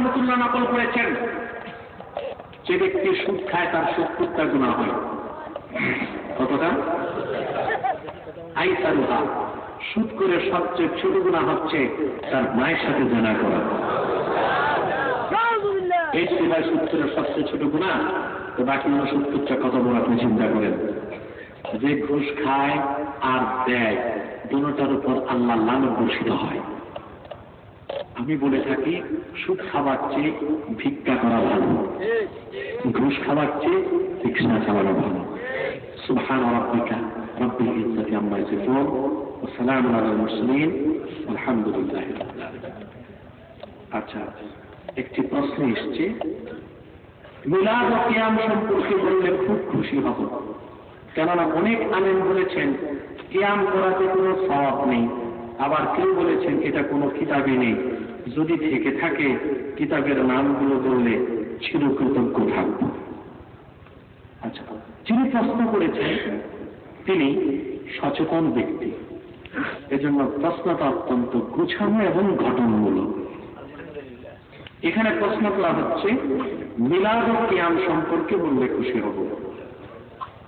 রহমতুল্লাহ নকল করেছেন, যে ব্যক্তি সুদ খায় তার সত্তরটা গুণা হয়। কতটা? আইসারুহা, সুদ করে সবচেয়ে ছোট গুণা হচ্ছে তার মায়ের সাথে জানা করা। এই সুদ করে সবচেয়ে ছোট গুণা তো বাকি হলো সত্তরটা কত বড় আপনি চিন্তা করেন? যে ঘুষ খায় আর দেয়, দুটার উপর আল্লাহ লালন বর্ষিত হয়। আমি বলে থাকি সুদ খাবার চেয়ে ভিক্ষা করা ভালো। ঘুষ খাবার চেয়ে রিক্সা চালানো ভালো। সুবহান রাব্বিকা রব্বিল আলহামদুলিল্লাহ আচ্ছা একটি প্রশ্ন এসছে। মিলাদ ও সম্পর্কে বললে খুব খুশি হব। কেননা অনেক আলেম বলেছেন, কিয়াম করাতে কোনো সওয়াব নেই। আবার কেউ বলেছেন, এটা কোনো কিতাবে নেই। যদি থেকে থাকে, কিতাবের নামগুলো বললে চিরকৃতজ্ঞ থাকব। আচ্ছা যিনি প্রশ্ন করেছেন, তিনি সচেতন ব্যক্তি। এজন্য প্রশ্নটা অত্যন্ত গুছানো এবং ঘটনামূলক এখানে প্রশ্ন করা হচ্ছে, মিলাদ ও কিয়াম সম্পর্কে বললে খুশি হব।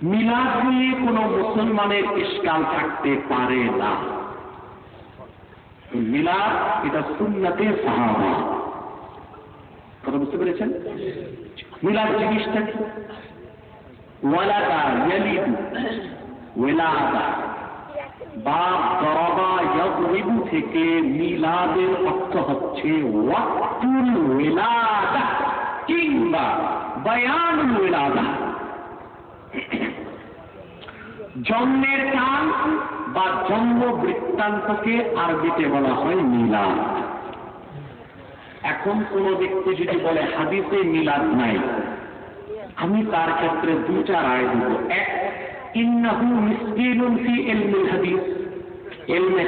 মিলাদ নিয়ে কোন মুসলমানের ইস্কাল থাকতে পারে না। মিলাদ এটা সুন্নাতে সাহাবা। কথা বুঝতে পেরেছেন? মিলাদ জিনিসটা কি? ওয়ালাদা ইয়ালিদু, ওয়ালাদা। বা দরবা ইয়াদরিবু থেকে মিলাদের অর্থ হচ্ছে ওয়াক্তুল জন্মের কাল বা জন্ম বৃত্তান্তকে আরবিতে বলা হয় মিলাদ। এখন কোন ব্যক্তি যদি বলে, হাদিসে মিলাদ নাই। আমি তার ক্ষেত্রে দুইটা রায় দিব। এক, ইন্নাহু ফি হাদিস।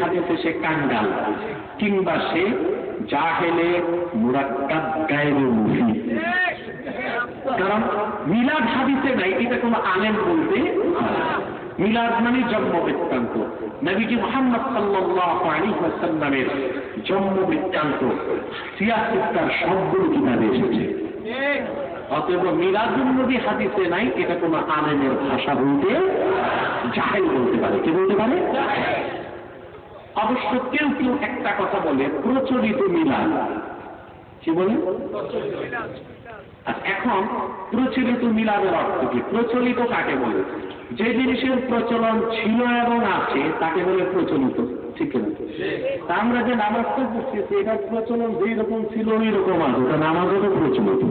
হাদিসে সে কাঙ্গাল, কিংবা সে জাহেলে মুরাক্কাব গায়রে মুফিদ। কারণ মিলাদ হাদিসে নাই, এটা কোনো আলেম বলতে মিলাদ মানে জন্ম বৃত্তান্ত। নবীজি মোহাম্মদ আলাইহি ওয়াসাল্লামের জন্ম বৃত্তান্ত। সিয়াসিত্তার সবগুলো কিতাবে এসেছে? অতএব মিলাদুল নবী হাদিসে নাই এটা কোনো আলেমের ভাষা বলতে জাহেল বলতে পারে। কে বলতে পারে? অবশ্য কেউ কেউ একটা কথা বলে প্রচলিত মিলাদ। কি বলে? আর এখন প্রচলিত মিলাদের অর্থ কি? প্রচলিত কাকে বলে? যে জিনিসের প্রচলন ছিল এবং আছে, তাকে বলে প্রচলিত। ঠিক না তা আমরা যে নামাজটা পড়তেছি এটার প্রচলন যেই রকম ছিল ওই রকম আছে। তা নামাজও তো প্রচলিত।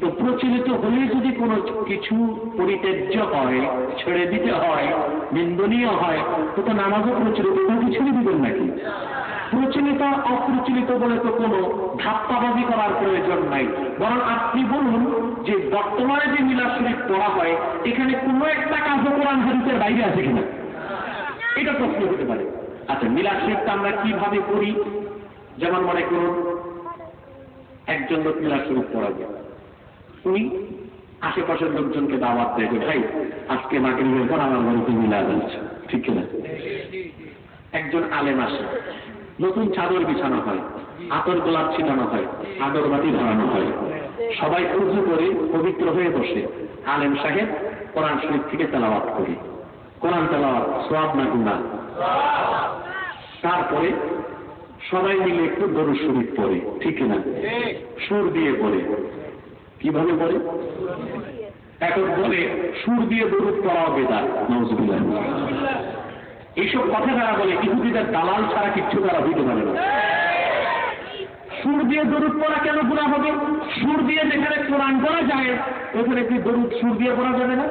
তো প্রচলিত হলে যদি কোনো কিছু পরিত্যাজ্য হয়, ছেড়ে দিতে হয়, নিন্দনীয় হয়, তো তো নামাজও প্রচলিত। ছেড়ে দিবেন নাকি? প্রচলিত, অপ্রচলিত বলে তো কোনো ধাপ্পাবাজি করার প্রয়োজন নাই। বরং আপনি বলুন যে বর্তমানে যে মিলাদ শরীফ পড়া হয়, এখানে কোনো একটা কাজও কোরআন হাদিসের বাইরে আছে কিনা? এটা প্রশ্ন হতে পারে। আচ্ছা মিলাদ শরীফটা আমরা কীভাবে করি যেমন মনে করুন, একজন লোক মিলাদ শরীফ পড়াবে। উনি আশেপাশের লোকজনকে দাওয়াত দেয় যে, ভাই, আজকে মাগরিবের পর আমার বাড়িতে মিলাদ আছে ঠিক কিনা? একজন আলেম আসে। নতুন চাদর বিছানো হয়, আতর গোলাপ ছিটানো হয়, আগরবাতি ধরানো হয়। সবাই উজু করে পবিত্র হয়ে বসে। আলেম সাহেব কোরআন শরীফ থেকে তেলাওয়াত করি। কোরআন তেলাওয়াত সোয়াব না গুণা তারপরে সবাই মিলে একটু দরু শরীফ পড়ে, ঠিক না? সুর দিয়ে পড়ে। কীভাবে পড়ে? এখন বলে সুর দিয়ে দরুদ পড়াও বেদার নজরুল্লাহ এইসব কথা যারা বলে, ইহুদিদের দালাল ছাড়া কিচ্ছু তারা হইতে পারে না সুর দিয়ে দরুদ পড়া কেন গুণা হবে? সুর দিয়ে যেখানে কোরআন করা যায়, ওখানে কি দরুদ সুর দিয়ে পড়া যাবে না?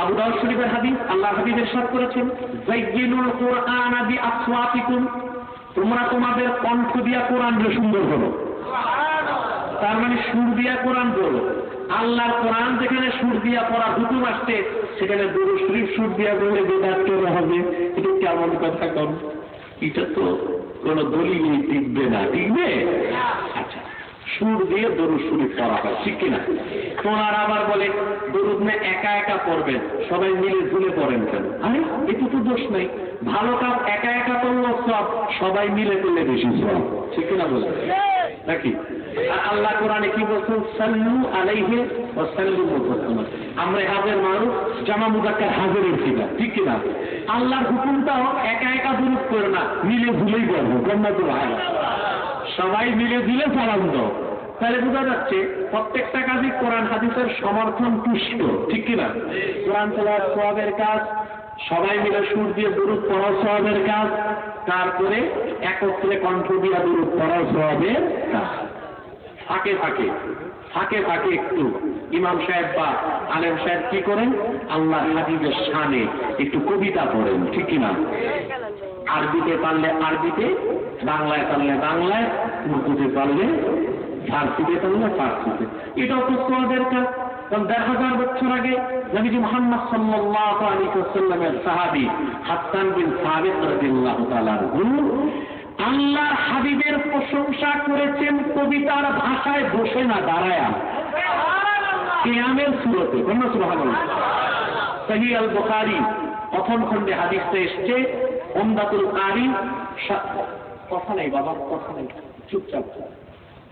আবু দাউদ শরীফের হাদিস আল্লাহ হাবিবের সব করেছেন জাইয়িনুল কোরআন আবি আসওয়াতিকুম তোমরা তোমাদের কণ্ঠ দিয়া কোরআন সুন্দর করো। তার মানে সুর দিয়া কোরআন পড়ো। আল্লাহর কোরআন যেখানে সুর দিয়া পড়া হুকুম আসছে, সেখানে দরু শরীফ সুর দিয়া বলে বেদাত কেন হবে। এটা কেমন কথা কম এটা তো কোন দলিল টিকবে না। টিকবে? আচ্ছা সুর দিয়ে দরুদ শরীফ পড়া হয়, ঠিক কিনা তোনার আবার বলে, দরুদ না একা একা পড়বেন, সবাই মিলে ঝুলে পড়েন কেন? আরে, এতে তো দোষ নাই। ভালো কাজ একা একা করল সব, সবাই মিলে করলে বেশি সব। ঠিক কিনা বলে? নাকি? আল্লাহ কোরআনে কি বলছেন সাল্লু আলাইহি ও তাসলিমা আমরা হাজের মানুষ জামা মুজাক্কার হাজিরের ফিগা ঠিক কিনা? আল্লাহর হুকুমটাও একা একা দুরুদ করে না, মিলে ভুলেই করব কন্যা তো ভাই সবাই মিলে দিলে সালাম দাও। তাহলে বোঝা যাচ্ছে প্রত্যেকটা কাজই কোরআন হাদিসের সমর্থন পুষ্ট ঠিক কিনা? কোরআন তেলাওয়াত সোয়াবের কাজ, সবাই মিলে সুর দিয়ে দুরুদ পড়া সোয়াবের কাজ, তারপরে একত্রে কণ্ঠ দিয়া দুরুদ পড়া সোয়াবের কাজ। ফাঁকে ফাঁকে ফাঁকে ফাঁকে একটু। ইমাম সাহেব বা আলেম সাহেব কি করেন? আল্লাহ হাবিবের শানে একটু কবিতা পড়েন, ঠিক কিনা আরবিতে পারলে আরবিতে, বাংলায় পারলে বাংলায়, উর্দুতে পারলে ফার্সিতে পারলে ফার্সিতে। এটাও তো সোয়াদের কাজ কারণ দেড় হাজার বছর আগে নবীজি মোহাম্মদ সাল্লাল্লাহু আলাইহি ওয়াসাল্লামের সাহাবী হাসান বিন সাবিত রাদিয়াল্লাহু তাআলা আল্লাহর হাবিবের প্রশংসা করেছেন কবিতার ভাষায় বসে না দাঁড়ায়া কেয়ামের সুরতে কোন সুবহানাল্লাহ। সহি আল বোখারি প্রথম খণ্ডে হাদিসটা এসছে ওমদাতুল কারি কথা নেই বাবা কথা নেই। চুপচাপ।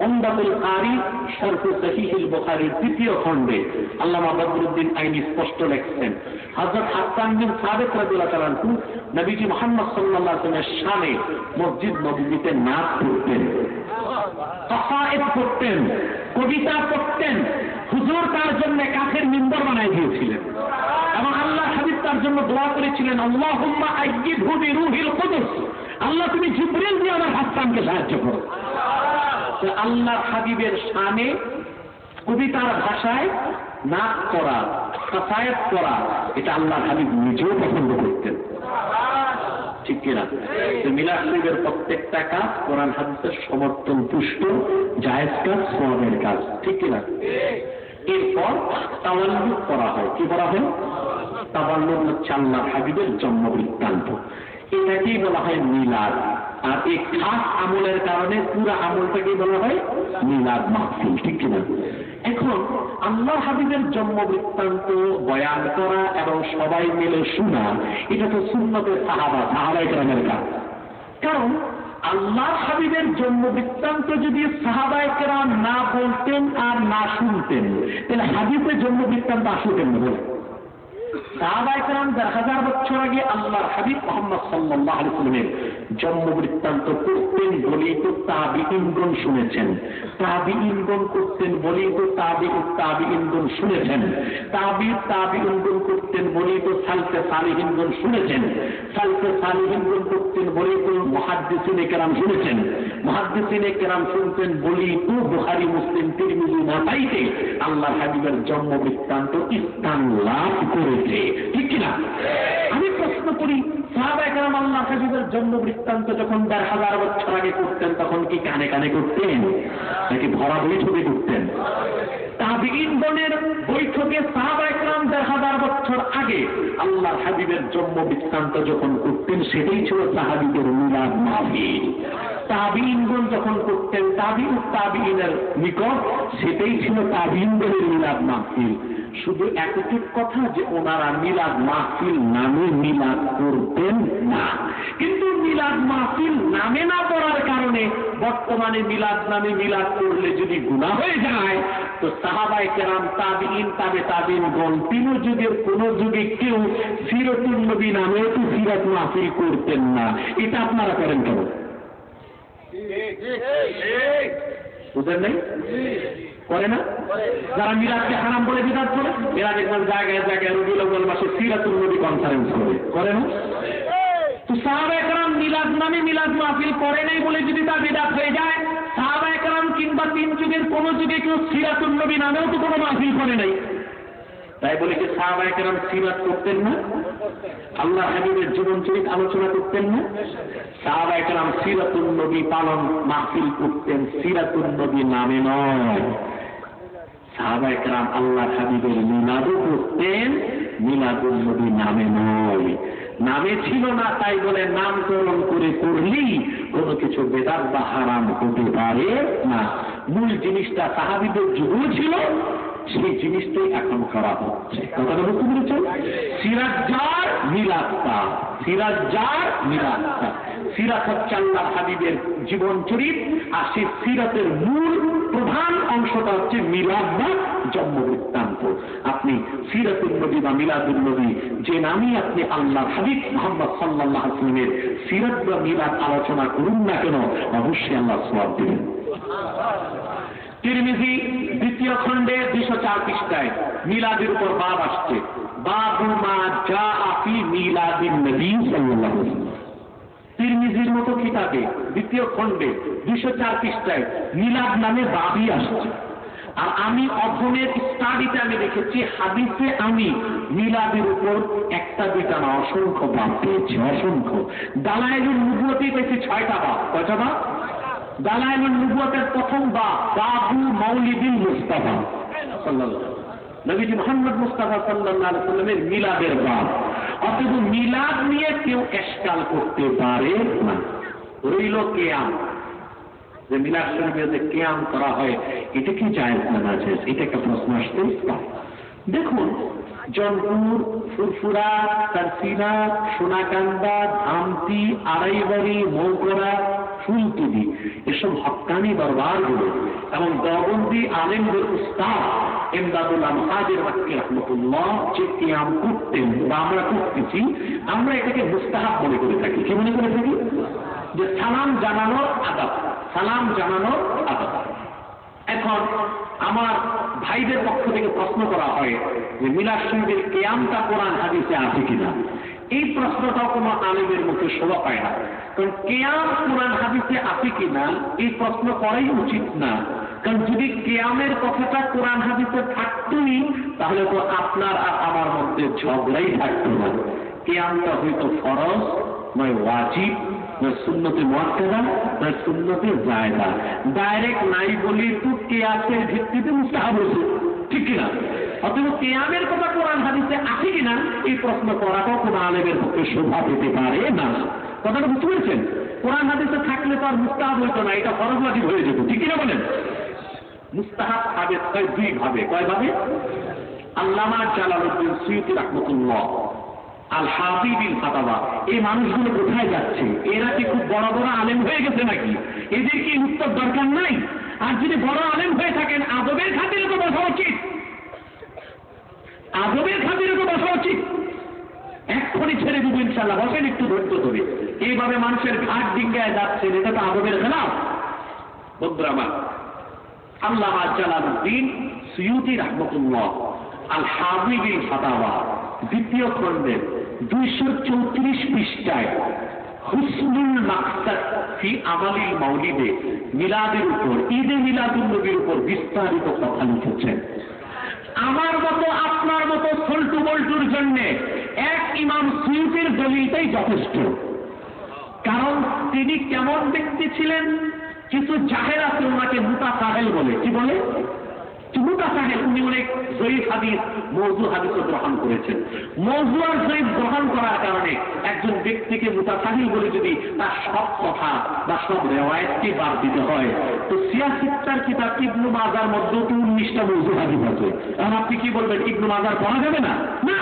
ওমদাতুল কারি শরফ সহিহুল বুখারীর দ্বিতীয় খণ্ডে। আল্লামা বদরুদ্দিন আইনি স্পষ্ট লিখছেন, হযরত হাসান বিন সাবিত রাদিয়াল্লাহু তাআলা আনহু নবীজি মুহাম্মদ সাল্লাল্লাহু আলাইহি ওয়াসাল্লামের মসজিদ নববীতে নাচ করতেন কসায়েদ করতেন, কবিতা পড়তেন, হুজুর তার জন্য কাফের মিম্বর বানাই দিয়েছিলেন। এবং আল্লাহ হাবিব তার জন্য দোয়া করেছিলেন, আল্লাহুম্মা আইয়িদহু বিরূহিল কুদুস। আল্লাহ তুমি জিবরিল দিয়ে আমার হাসানকে সাহায্য করো। তো আল্লাহ হাবিবের শানে, কবিতার ভাষায় নাচ করা কসায়েত করা, এটা আল্লাহ হাবিব নিজেও পছন্দ করতেন। ঠিক কিনা? মিলাদ শরীফের প্রত্যেকটা কাজ কোরআন হাদিসের সমর্থন, পুষ্ট, জায়েজ কাজ সোয়াবের কাজ। ঠিক কিনা? এরপর তাওয়াল্লুদ করা হয়। কি করা হয়? তাওয়াল্লুদ হচ্ছে আল্লাহ হাবিবের জন্ম বৃত্তান্ত এটাকেই বলা হয় মিলাদ। আর এই খাস আমলের কারণে পুরো আমলটাকেই বলা হয় মিলাদ মাহফিল, ঠিক কিনা? এখন আল্লাহ হাবিবের জন্ম বৃত্তান্ত বয়ান করা এবং সবাই মিলে শোনা, এটা তো সুন্নতের সাহাবা সাহাবাই গ্রামের কাজ। কারণ আল্লাহ হাবিবের জন্ম বৃত্তান্ত যদি সাহাবাই কেরাম না বলতেন আর না শুনতেন, তাহলে হাবিবের জন্ম বৃত্তান্ত আসলো কেন বলে সাহাবাই কেরাম দেড় হাজার বছর আগে আল্লাহর হাবিব মোহাম্মদ সাল্লাহ আলিসের জন্ম বৃত্তান্ত করতেন বলেই তো তাবি ইন্দন শুনেছেন। তাবি ইন্দন করতেন বলেই তো তাবি তাবি ইন্দন শুনেছেন। তাবি তাবি ইন্দন করতেন বলেই তো সালফে সালিহ ইন্দন শুনেছেন। সালফে সালিহ ইন্দন করতেন বলেই তো মহাদ্দিসিনে কেরাম শুনেছেন। মহাদ্দিসিনে কেরাম শুনতেন বলেই তো বুহারি মুসলিম, তিরমিজি মাথাইতে আল্লাহ হাবিবের জন্ম বৃত্তান্ত স্থান লাভ করেছে। ঠিক কিনা? আমি প্রশ্ন করি সাহাবায়ে কেরাম আল্লাহ জন্ম বৃত্তান্ত যখন দেড় হাজার বছর আগে করতেন, তখন কি কানে কানে করতেন নাকি ভরা বৈঠকে করতেন তাবিগণের বৈঠকে সাহাবাহাম দেড় হাজার বছর আগে আল্লাহ হাবিবের জন্ম বৃত্তান্ত যখন করতেন সেটাই ছিল সাহাবিদের মিলাদ মাহফিল। তাবিনগণ যখন করতেন, তাবিন তাবিনের নিকট, সেটাই ছিল তাবিনগণের মিলাদ মাহফিল। শুধু এতটুক কথা যে ওনারা মিলাদ মাহফিল নামে মিলাদ করতেন না। কিন্তু মিলাদ মাহফিল নামে না পড়ার কারণে বর্তমানে মিলাদ নামে মিলাদ করলে যদি গুণা হয়ে যায়, তো সাহাবাই কেরাম তাবিন তাবে তাবিন গণ তিন যুগের কোন যুগে কেউ সিরতুল নবী নামেও তো সিরাত মাহফিল করতেন না। এটা আপনারা করেন কেন? বুঝেন নাই? করে না? যারা মিরাজকে হারাম বলে করে জায়গায় জায়গায় রবিউল মাসে সিরাতুল নবী কনফারেন্স করে করে না? তো একরাম মিলাদ নামে মিলাদ মাহফিল করে নাই বলে যদি তার বিদাত হয়ে যায় সাহাবা একরাম কিংবা তিন যুগের, কোন যুগে কেউ সিরাতুল নবী নামেও তো কোনো মাহফিল করে নাই। তাই বলে কি সাহাবা একরাম সিরাত করতেন না আল্লাহ হাবিবের জীবন চরিত আলোচনা করতেন না? সাহাবা একরাম সিরাতুল নবী পালন, মাহফিল করতেন। সিরাতুল নবী নামে নয়। সাহাবা একরাম আল্লাহ হাবিবের মিলাদও করতেন মিলাদুল নবী নামে নয়। নামে ছিল না, তাই বলে নামকরণ করে করলেই কোনো কিছু বেদাত বা হারাম হতে পারে না। মূল জিনিসটা সাহাবিদের যুগও ছিল সেই জিনিসটাই এখন করা হচ্ছে। কথাটা বুঝতে পেরেছেন? সিরাজ্জার মিলাদটা সিরাজ্জার মিলাদটা। সিরাত হচ্ছে আল্লাহ হাবিবের জীবন চরিত, আর সেই সিরাতের মূল প্রধান অংশটা হচ্ছে মিলাদ বা জন্ম বৃত্তান্ত আপনি সিরাতুল নবী বা মিলাদুল নবী, যে নামই আপনি আল্লাহ হাবিব মোহাম্মদ সাল্লাহ আসলামের সিরাত বা মিলাদ আলোচনা করুন না কেন, অবশ্যই আল্লাহ সওয়াব দেবেন। তিরমিজি দ্বিতীয় খণ্ডে দুইশো চার পৃষ্ঠায় মিলাদের উপর বাব আসছে। বাবু মা যা আপি মিলাদিন ওয়াসাল্লাম। তিরমিজির মতো কিতাবে দ্বিতীয় খণ্ডে দুইশো চার পৃষ্ঠায় মিলাদ নামে বাবই আসছে। আর আমি অধমের স্টাডিতে আমি দেখেছি, হাদিসে আমি মিলাদের উপর একটা দুইটা না অসংখ্য বাপ পেয়েছি অসংখ্য। দালায়ের নুবুয়তেই পেয়েছি ছয়টা বাপ কয়টা বাপ দালায়ের নুবুয়তের প্রথম বাপ বাবু মৌলিদিন মুস্তাফা। নবীজি মোহাম্মদ মুস্তাফা আলাইহি সাল্লামের মিলাদের বাপ। অতএব মিলাদ নিয়ে কেউ এসকাল করতে পারে না। রইল কেয়াম। যে মিলাদ শরীফে যে কেয়াম করা হয়, এটা কি জায়েজ না না এটা একটা প্রশ্ন আসতে দেখুন, জনপুর, ফুরফুরা তারসিনা সোনাকান্দা, ধামতি, আড়াইবাড়ি, মৌকরা ফুলতুলি এসব হকানি দরবারগুলো এবং দবন্দি আলেমদের উস্তাদ এমদাদুল আমহাদের মাক্কি রহমতুল্লাহ, যে কিয়াম করতেন বা আমরা করতেছি, আমরা এটাকে মুস্তাহাব মনে করে থাকি। কি মনে করে থাকি? যে সালাম জানানোর আদাব, সালাম জানানোর আদাব। এখন আমার ভাইদের পক্ষ থেকে প্রশ্ন করা হয় যে মিলাদ শরীফের কেয়ামটা কোরআন হাদিসে আছে কিনা? এই প্রশ্নটাও কোনো আলেমের মুখে শোভা পায় না। কারণ কেয়াম কোরআন হাদিসে আছে কিনা এই প্রশ্ন করাই উচিত না। কারণ যদি কেয়ামের কথাটা কোরআন হাদিসে থাকতোই, তাহলে তো আপনার আর আমার মধ্যে ঝগড়াই থাকতো না। কেয়ামটা হয়তো ফরজ, নয় ওয়াজিব, নয় শূন্যতে মর্যাদা নয় শূন্যতে জায়গা ডাইরেক্ট নাই বলি তো কেয়াসের ভিত্তিতে মুস্তাহাব হয়েছে। ঠিক কিনা? অথবা কেয়ামের কথা কোরআন হাদিসে আছে কিনা, এই প্রশ্ন করাটাও কোন আলেমের পক্ষে শোভা পেতে পারে না। কথাটা বুঝতে পেরেছেন? কোরআন হাদিসে থাকলে তো আর মুস্তাহাব হইতো না, এটা ফরজ ওয়াজিব হয়ে যেত, ঠিক কিনা বলেন? মুস্তাহাব সাবেত হয় দুই ভাবে কয় ভাবে আল্লামা জালালউদ্দিন সুয়ুতি রহমতুল্লাহ আল হাবিবিল ফাতাওয়া। এই মানুষগুলো কোথায় যাচ্ছে? এরা কি খুব বড় বড় আলেম হয়ে গেছে নাকি? এদের কি উত্তর দরকার নাই? আর যদি বড় আলেম হয়ে থাকেন, আদবের খাতিরে তো বসা উচিত। আদবের খাতিরে তো বসা উচিত। এক্ষুনি ছেড়ে দেবো ইনশাল্লাহ বসেন একটু ধৈর্য ধরে। এইভাবে মানুষের ঘাট ডিঙ্গায় যাচ্ছেন এটা তো আদবের খেলাফ। বন্ধুরা আমার, আল্লাহ জালালউদ্দিন সুয়ুতি রহমতুল্লাহ আল হাবিবিল ফাতাওয়া, দ্বিতীয় খণ্ডের দুইশো চৌত্রিশ পৃষ্ঠায় হুসনুল মাকসাদ ফি আমালিল মাউলিদে মিলাদের উপর, ঈদে মিলাদুল নবীর উপর বিস্তারিত কথা লিখেছেন। আমার মতো, আপনার মতো সল্টু বল্টুর জন্যে এক ইমাম সুইফের দলিলটাই যথেষ্ট। কারণ তিনি কেমন ব্যক্তি ছিলেন? কিছু জাহেরাতে ওনাকে মুতা সাহেল বলে। কি বলে? উনি অনেক হাদিস, মৌজু হাদিসও গ্রহণ করেছেন। মৌজু আর গ্রহণ করার কারণে একজন ব্যক্তিকে বলে যদি তার সব কথা বা সব রেওয়ায়তকে বাদ দিতে হয়, তো কিতাব ইবনু মাজার মধ্যেও তো উনিশটা মৌজু হাদিস আছে। এখন আপনি কি বলবেন, ইবনু মাজার পড়া যাবে না? না,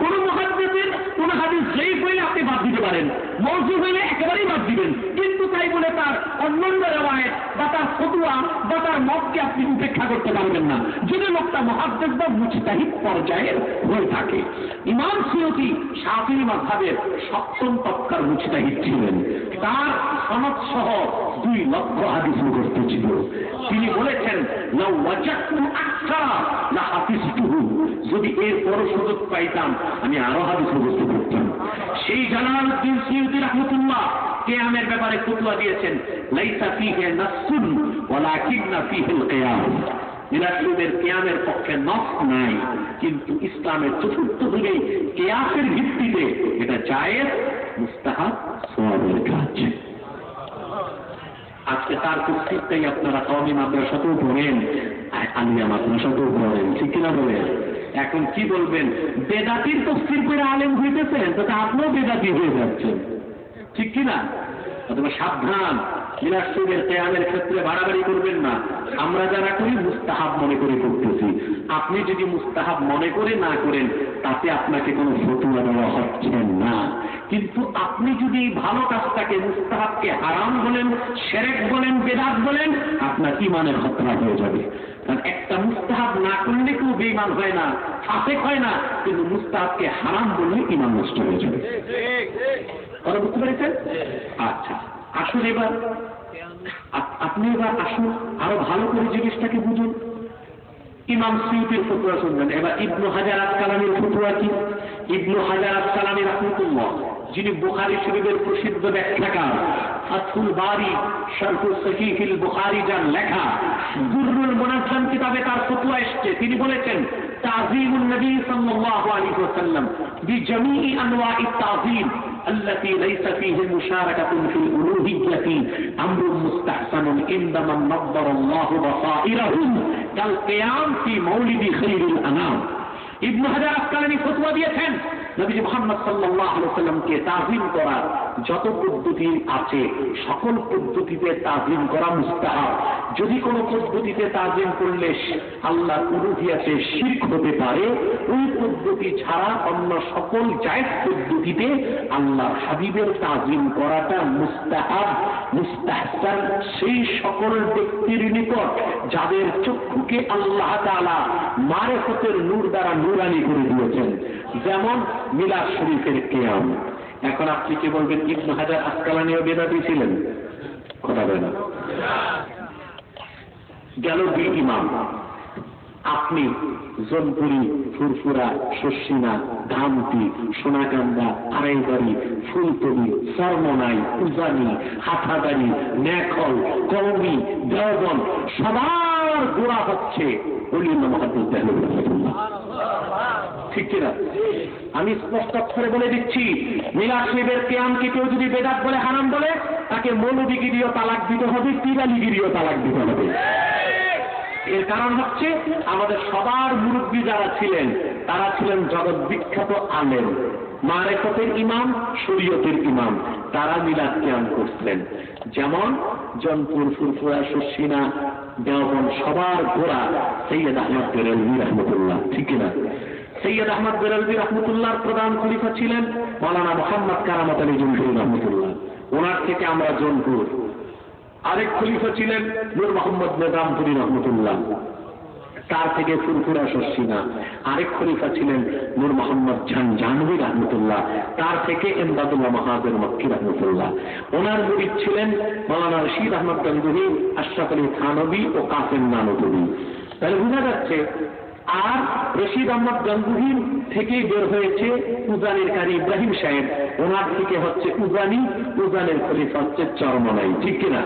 কোন মহাদ্দেশের কোন হাদিস জয়ীফ হইলে আপনি বাদ দিতে পারেন। মৌজু হইলে একেবারেই বাদ দিবেন। কিন্তু তাই বলে তার অন্যান্য রেওয়ায় বা তার ফতুয়া বা তার মতকে আপনি উপেক্ষা করতে পারবেন না। যদি লোকটা মহাদ্দেশ বা মুজতাহিদ পর্যায়ের হয়ে থাকে, ইমাম সিয়তি শাফি মাধাবের সপ্তম তৎকার মুজতাহিদ ছিলেন। তার সনদ সহ দুই লক্ষ হাদিস মুখস্থ ছিল। তিনি বলেছেন, লাউ ওয়াজাতু আকসারা লা হাফিজতুহু। যদি এর পর সুযোগ পাইতাম, আমি আরও হাদিস মুখস্থ করতাম। সেই জালালউদ্দিন সিয়ুতি রহমতুল্লাহ কেয়ামের ব্যাপারে ফতোয়া দিয়েছেন, লাইসা ফিহে নাসসুন ওয়ালাকিন্না ফিহিল কিয়াম। মিলাদুলের কেয়ামের পক্ষে নফ নাই, কিন্তু ইসলামের চতুর্থ যুগে কেয়াসের ভিত্তিতে এটা জায়েজ, মুস্তাহাব সোয়াবের কাজ। আজকে তার প্রত্যেকটাই আপনারা কমি মাদ্রাসাতেও আর আলিয়া মাদ্রাসাতেও পড়েন, ঠিক কিনা বলেন? এখন কি বলবেন? বেদাতির তফসির করে আলেম হইতেছেন তো আপনিও বেদাতি হয়ে যাচ্ছেন। ঠিক কিনা? অথবা সাবধান মিলাসুদের কেয়ামের ক্ষেত্রে বাড়াবাড়ি করবেন না। আমরা যারা করি, মুস্তাহাব মনে করে করতেছি। আপনি যদি মুস্তাহাব মনে করে না করেন তাতে আপনাকে কোনো ফতুয়া দেওয়া হচ্ছে না। কিন্তু আপনি যদি এই ভালো কাজটাকে মুস্তাহাবকে হারাম বলেন, সেরেক বলেন, বেদাত বলেন, আপনার ইমানের হত্যা হয়ে যাবে। কারণ একটা মুস্তাহাব না করলে কেউ বেইমান হয় না, ফাঁসেক হয় না, কিন্তু মুস্তাহাবকে হারাম বললে ইমান নষ্ট হয়ে যাবে। কথা বুঝতে পেরেছেন? আচ্ছা আসুন এবার। আপনি এবার আসুন, আরও ভালো করে জিনিসটাকে বুঝুন। ইমাম সুইফের ফতুয়া শুনবেন। এবার ইবনু হাজার আতকালামের ফতুয়া কি? ইবনু হাজার আতকালামী রহমতুল্লাহ, যিনি বুখারী শরীফের প্রসিদ্ধ ব্যাখ্যাকার, ফাতহুল বারি শরফুল সহিফিল বুখারী যার লেখা দুররুল মুনাজ্জাম কিতাবে তার ফতুয়া এসেছে। তিনি বলেছেন তাযীমুন নবী সাল্লাল্লাহু আলাইহি ওয়াসাল্লাম বিজামিই আনওয়া'i তাযীম التي ليس فيه مشاركة في الألوهية أمر مستحسن عندما نظر الله بصائرهم كالقيام في مولد خير الأنام ইবনু হাজার আসকালানি ফতোয়া দিয়েছেন নবীজি মোহাম্মদ সাল্লাল্লাহু আলাইহি সাল্লামকে তাজিম করার যত পদ্ধতি আছে, সকল পদ্ধতিতে তাজিম করা মুস্তাহাব। যদি কোনো পদ্ধতিতে তাজিম করলে আল্লাহ উলুহিয়াতে শিরক হতে পারে, ওই পদ্ধতি ছাড়া অন্য সকল জায়েজ পদ্ধতিতে আল্লাহ হাবিবের তাজিম করাটা মুস্তাহাব, মুস্তাহসান। সেই সকল ব্যক্তির নিকট যাদের চক্ষুকে আল্লাহ তাআলা মারেফতের নূর দ্বারা নুরানি করে দিয়েছেন যেমন মিলাদ শরীফের কেয়াম। এখন আপনি কি বলবেন, ইবনু হাজার আসকালানিও বেদাতি ছিলেন? কথা বলে না। গেল দুই ইমাম। আপনি জনপুরি, ফুরফুরা, শস্যিনা ধামতি সোনাকান্দা আড়াইবাড়ি ফুলতলি সরমনাই, উজানি হাথাদারি নেখল কলমি দেওবন সবার গোড়া হচ্ছে অলিউল্লাহ মহাদুল ঠিক কিনা? আমি স্পষ্ট অক্ষরে বলে দিচ্ছি। মিলাদ শিবের কেয়ামকে কেউ যদি বেদাত বলে হারাম বলে, তাকে মৌলবিগিরিও তালাক দিতে হবে, তিরালিগিরিও তালাক দিতে হবে। এর কারণ হচ্ছে, আমাদের সবার মুরব্বী যারা ছিলেন, তারা ছিলেন জগৎ বিখ্যাত আলেম। মারেফতের ইমাম, শরীয়তের ইমাম। তারা মিলাদ ক্যাম করছিলেন। যেমন জনপুর, ফুরফুরা শস্যিনা দেওবন সবার ঘোড়া সৈয়দ আহমদ রহমতুল্লাহ। ঠিক না সৈয়দ আহমদ বেরলভি রহমতুল্লাহর প্রধান খলিফা ছিলেন মৌলানা মোহাম্মদ কারামত আলী জনপুর রহমতুল্লাহ। ওনার থেকে আমরা জনপুর। আরেক খলিফা ছিলেন নূর মোহাম্মদ মেদামপুরি রহমতুল্লাহ। তার থেকে ফুরফুরা শস্যিনা আরেক খলিফা ছিলেন নূর মোহাম্মদ জান জাহনবী রহমতুল্লাহ। তার থেকে এমদাদুল্লাহ মাহাজের মক্কি রহমতুল্লাহ। ওনার মুরিদ ছিলেন মৌলানা রশিদ আহমদ গঙ্গুহি, আশরাফ আলী থানবী ও কাসেম নানবী তাহলে বোঝা যাচ্ছে আর রশিদ আহমদ গঙ্গুহীন থেকেই বের হয়েছে উজানের কারি ইব্রাহিম সাহেব। ওনার থেকে হচ্ছে উজানি, উজানের খলিফা হচ্ছে চরমনাই। ঠিক কিনা?